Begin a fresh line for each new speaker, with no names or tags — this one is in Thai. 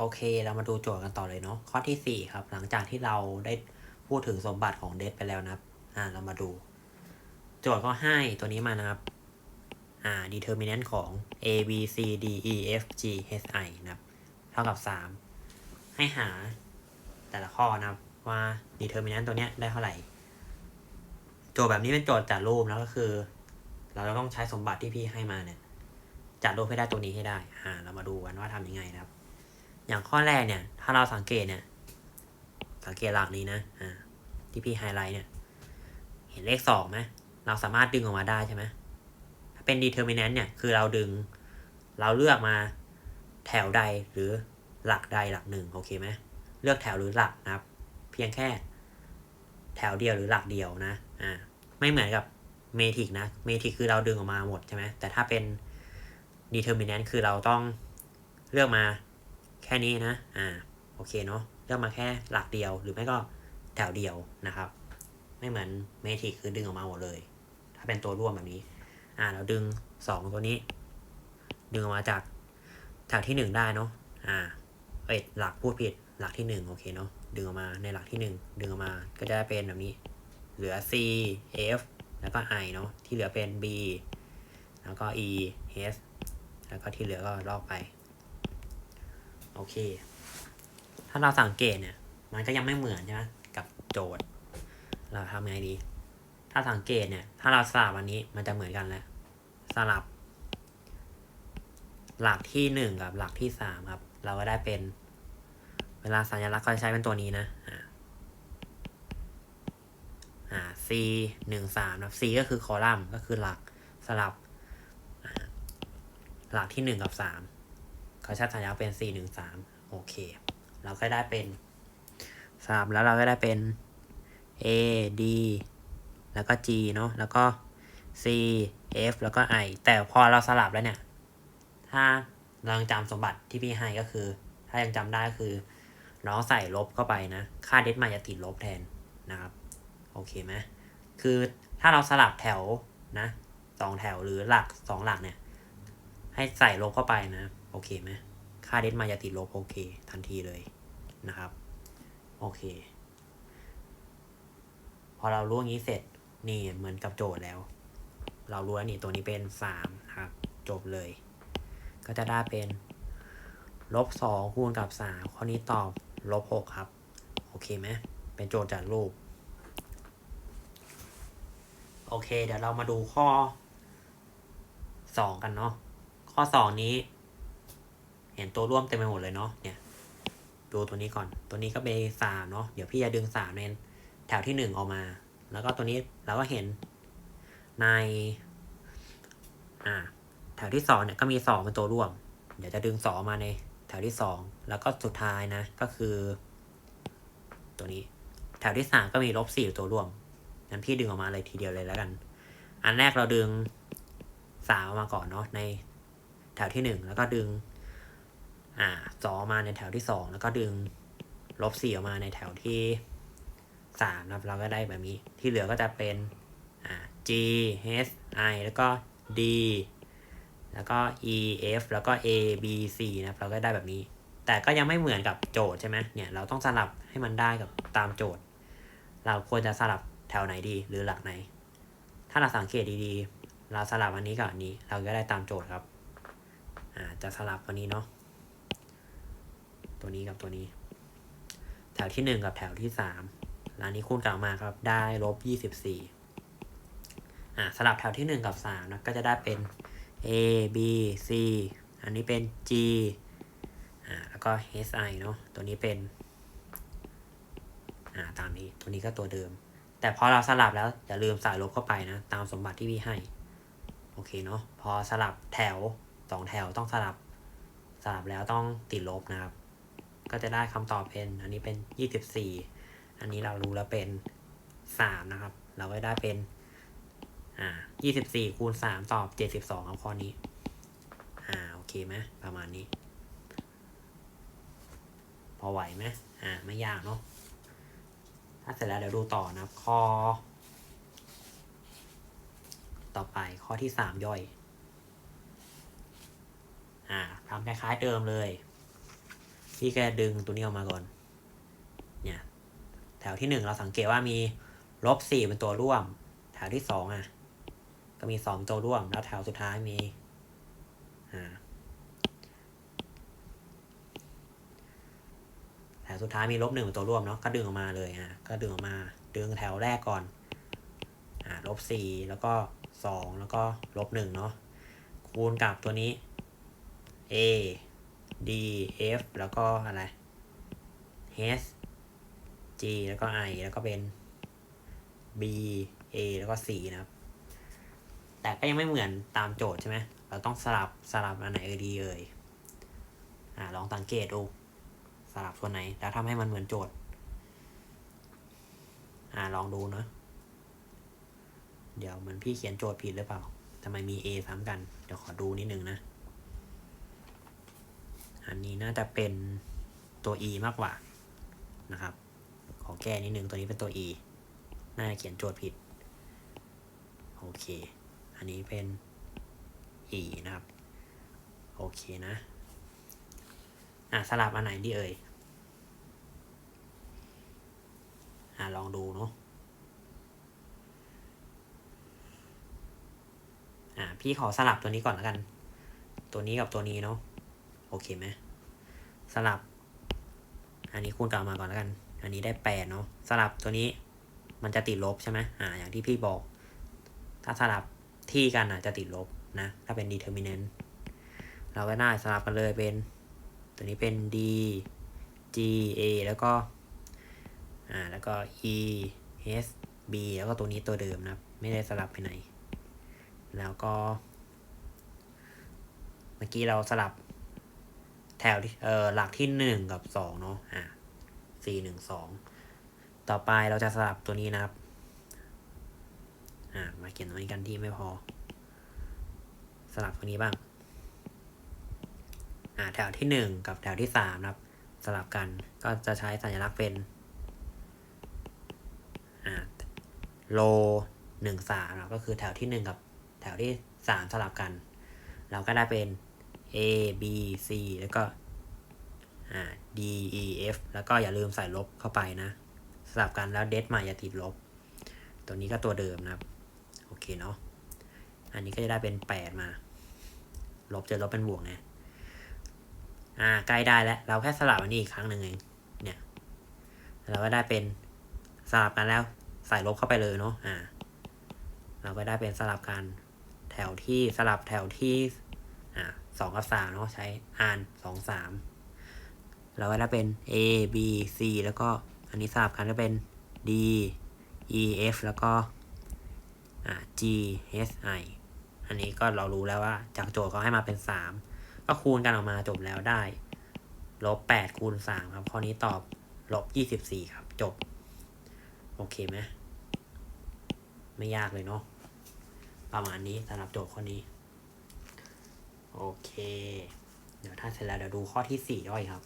โอเค เรามาดูโจทย์กันต่อเลยเนาะข้อที่สี่ครับ หลังจากที่เราได้พูดถึงสมบัติของเดทไปแล้วนะครับ อ่า เรามาดู โจทย์ก็ให้ตัวนี้มานะครับ อ่า determinant ของ a b c d e f g h i นะครับ เท่ากับสามให้หาแต่ละข้อนะครับว่า determinant ตัวเนี้ยได้เท่าไหร่ โจทย์แบบนี้เป็นโจทย์จัดรูปแล้วก็คือ เราจะต้องใช้สมบัติที่พี่ให้มาเนี่ยจัดรูปให้ได้ตัวนี้ให้ได้ อ่า เรามาดูกันว่าทำยังไงนะครับ อย่างข้อแรกเนี่ย ถ้าเราสังเกตเนี่ย สังเกตหลักนี้นะอ่าที่พี่ไฮไลท์เนี่ย เห็นเลขสองไหมเราสามารถดึงออกมาได้ใช่ไหมถ้าเป็น determinant เนี่ย คือเราดึง เราเลือกมาแถวใดหรือหลักใดหลักหนึ่งโอเคไหมเลือกแถวหรือหลักนะครับ เพียงแค่ แถวเดียวหรือหลักเดียวนะอ่าไม่เหมือนกับเมทริกนะเมทริกคือเราดึงออกมาหมดใช่ไหมแต่ถ้าเป็น determinant คือเราต้องเลือกมา ค่นี้นะ อ่า โอเคเนาะ เลือกมาแค่หลักเดียว หรือไม่ก็แถวเดียวนะครับ ไม่เหมือนเมทิกคือดึงออกมาหมดเลย ถ้าเป็นตัวร่วมแบบนี้ อ่า เราดึงสองตัวนี้ ดึงออกมาจากแถวที่หนึ่งได้เนาะ อ่า เอ้ย หลักพูดผิด หลักที่หนึ่งโอเคเนาะ ดึงออกมาในหลักที่หนึ่งดึงออกมา ก็จะเป็นแบบนี้ เหลือ C F แล้วก็ I เนาะ ที่เหลือเป็น B แล้วก็ E H แล้วก็ที่เหลือก็ลอกไป โอเค ถ้าเราสังเกตเนี่ย มันก็ยังไม่เหมือนใช่ไหมกับโจทย์ เราทำไงดี ถ้าสังเกตเนี่ย ถ้าเราสลับอันนี้มันจะเหมือนกันแล้ว สลับ หลักที่หนึ่งกับหลักที่สามครับ เราก็ได้เป็น เวลาสัญลักษณ์ก็จะใช้เป็นตัวนี้นะอ่าอ่า C หนึ่งสามนะ C ก็คือคอลัมน์ก็คือหลักสลับ หลักที่หนึ่งกับสาม เขาใช้สัญลักษณ์เป็น C หนึ่งสามโอเค เราก็ได้เป็นสลับแล้วเราก็ได้เป็น A D แล้วก็ G เนาะแล้วก็ C F แล้วก็ I แต่พอเราสลับแล้วเนี่ย ถ้าเรายังจำสมบัติที่พี่ให้ก็คือ ถ้ายังจำได้ก็คือน้องใส่ลบเข้าไปนะ ค่าเดสมาจะติดลบแทนนะครับ โอเคไหมคือถ้าเราสลับแถวนะสองแถวหรือหลักสองหลักเนี่ย ให้ใส่ลบเข้าไปนะ โอเคไหมค่าเดสมาจะติดลบโอเค ทันทีเลยนะครับ โอเค พอเรารู้อย่างนี้เสร็จนี่เหมือนกับโจทย์แล้ว เรารู้แล้วนี่ตัวนี้เป็นสามครับจบเลย ก็จะได้เป็นลบสองคูณกับสามข้อนี้ตอบลบหกครับ โอเคไหมเป็นโจทย์จากรูป โอเค เดี๋ยวเรามาดูข้อสองกันเนาะข้อสองนี้ เห็นตัวร่วมเต็มไปหมดเลยเนาะเนี่ยดูตัวนี้ก่อน ตัวนี้ก็เป็นสามเนาะเดี๋ยวพี่จะดึงสามในแถวที่หนึ่งออกมา แล้วก็ตัวนี้เราก็เห็นใน อ่า แถวที่สองเนี่ยก็มีสองเป็นตัวร่วม เดี๋ยวจะดึงสองมาในแถวที่สองแล้วก็สุดท้ายนะ ก็คือ ตัวนี้ แถวที่สามก็มีลบสี่ตัวร่วมงั้นพี่ดึงออกมาเลยทีเดียวเลยแล้วกัน อันแรกเราดึงสามออกมาก่อนเนาะในแถวที่หนึ่งแล้วก็ดึง อ่าสอมาในแถวที่สองแล้วก็ดึงลบสี่ออกมาในแถวที่สามนะครับเราก็ได้แบบนี้ที่เหลือก็จะเป็นอ่า G H I แล้วก็ D แล้วก็ E F แล้วก็ A B C นะครับเราก็ได้แบบนี้ แต่ก็ยังไม่เหมือนกับโจทย์ใช่ไหมเนี่ยเราต้องสลับให้มันได้กับตามโจทย์ เราควรจะสลับแถวไหนดีหรือหลักไหน ถ้าเราสังเกตดีๆ เราสลับอันนี้กับอันนี้ เราก็ได้ตามโจทย์ครับ อ่าจะสลับอันนี้เนาะ ตัวนี้กับตัวนี้ แถวที่หนึ่งกับแถวที่สามแล้วอันนี้คูณกลับมาครับ ได้ลบยี่สิบสี่อ่าสลับแถวที่หนึ่งกับสามนะก็จะได้เป็น A B C อันนี้เป็น G อ่าแล้วก็ H I เนาะตัวนี้เป็น อ่าตามนี้ตัวนี้ก็ตัวเดิม แต่พอเราสลับแล้วอย่าลืมใส่ลบเข้าไปนะ ตามสมบัติที่พี่ให้ โอเคเนาะพอสลับแถวสองแถวต้องสลับสลับแล้วต้องติดลบนะครับ ก็จะได้คำตอบเป็น อันนี้เป็นยี่สิบสี่อันนี้เรารู้แล้วเป็นสามนะครับ เราก็ได้เป็น อ่ายี่สิบสี่คูณสามตอบเจ็ดสิบสองครับข้อนี้ อ่า โอเคไหมประมาณนี้ พอไหวไหมอ่า ไม่ยากเนาะ ถ้าเสร็จแล้วเดี๋ยวดูต่อนะครับ ข้อ ต่อไปข้อที่สามย่อย อ่าทำคล้ายๆเดิมเลย พี่แกดึงตัวนี้ออกมาก่อน เนี่ย แถวที่หนึ่งเราสังเกตว่ามีลบสี่เป็นตัวร่วม แถวที่สองอะ ก็มีสองตัวร่วม แล้วแถวสุดท้ายมี อ่า แถวสุดท้ายมีลบหนึ่งเป็นตัวร่วมเนาะ ก็ดึงออกมาเลยอะ ก็ดึงออกมา ดึงแถวแรกก่อน อ่า ลบสี่ แล้วก็สอง แล้วก็ลบหนึ่งเนาะ คูณกับตัวนี้ a d f แล้วก็อะไร h g แล้วก็ i แล้วก็เป็น b a แล้วก็ c นะครับ แต่ก็ยังไม่เหมือนตามโจทย์ใช่ไหม เราต้องสลับสลับอันไหนเออดีเอ่ยอ่าลองสังเกตดู สลับส่วนไหน แล้วทำให้มันเหมือนโจทย์ อ่าลองดูเนาะเดี๋ยวเหมือนพี่เขียนโจทย์ผิดหรือเปล่าทำไมมี A ซ้ำกัน เดี๋ยวขอดูนิดนึงนะ อันนี้น่าจะเป็นตัว E มากกว่านะครับ ขอแก้นิดนึงตัวนี้เป็นตัว E น่าจะเขียนโจทย์ผิด โอเค อันนี้เป็น E นะครับ โอเคนะ อะสลับอันไหนดีเอ่ย อะลองดูเนาะอ่าพี่ขอสลับตัวนี้ก่อนแล้วกัน ตัวนี้กับตัวนี้เนาะ โอเคไหมสลับ อันนี้คูณกลับมาก่อนแล้วกัน อันนี้ได้แปดเนาะสลับตัวนี้มันจะติดลบใช่ไหมอ่าอย่างที่พี่บอก ถ้าสลับที่กันอะจะติดลบนะ ถ้าเป็น determinant เราก็ได้สลับกันเลยเป็น ตัวนี้เป็น d g a แล้วก็ อ่า แล้วก็ e h b แล้วก็ตัวนี้ตัวเดิมนะ ไม่ได้สลับไปไหน แล้วก็ เมื่อกี้เราสลับ แถวที่เออหลักที่หนึ่งกับสองเนาะอะสี่หนึ่งสองต่อไปเราจะสลับตัวนี้นะครับ อ่า มาเขียนตรงนี้กันที่ไม่พอ สลับตัวนี้บ้าง อ่า แถวที่หนึ่งกับแถวที่สามนะครับ สลับกันก็จะใช้สัญลักษณ์เป็น อ่า โลหนึ่งสามนะก็คือแถวที่หนึ่งกับแถวที่สามสลับกัน เราก็ได้เป็น A B C แล้วก็ D E F แล้วก็อย่าลืมใส่ลบเข้าไปนะสลับกันแล้วเดทมาอย่าติดลบ ตัวนี้ก็ตัวเดิมนะครับ โอเคเนาะอันนี้ก็จะได้เป็นแปดมา ลบเจอลบเป็นบวกไงอ่าใกล้ได้แล้ว เราแค่สลับอันนี้อีกครั้งหนึ่งเองเนี่ยเราก็ได้เป็นสลับกันแล้วใส่ลบเข้าไปเลยเนาะอ่า เราก็ได้เป็นสลับกันแถวที่สลับแถวที่อ่า สองกับสามเนาะใช้อ่านสองสามเราก็ได้เป็น A B C แล้วก็อันนี้สลับกันก็เป็น D E F แล้วก็อ่า G H I อันนี้ก็เรารู้แล้วว่าจากโจทย์เขาให้มาเป็นสามก็คูณกันออกมาจบแล้วได้ลบแปดคูณสามครับ ข้อนี้ตอบลบยี่สิบสี่ครับ จบ โอเคไหมไม่ยากเลยเนาะประมาณนี้สำหรับโจทย์ข้อนี้ โอเค เดี๋ยวถ้าเสร็จแล้วเดี๋ยวดูข้อที่สี่ย่อยครับ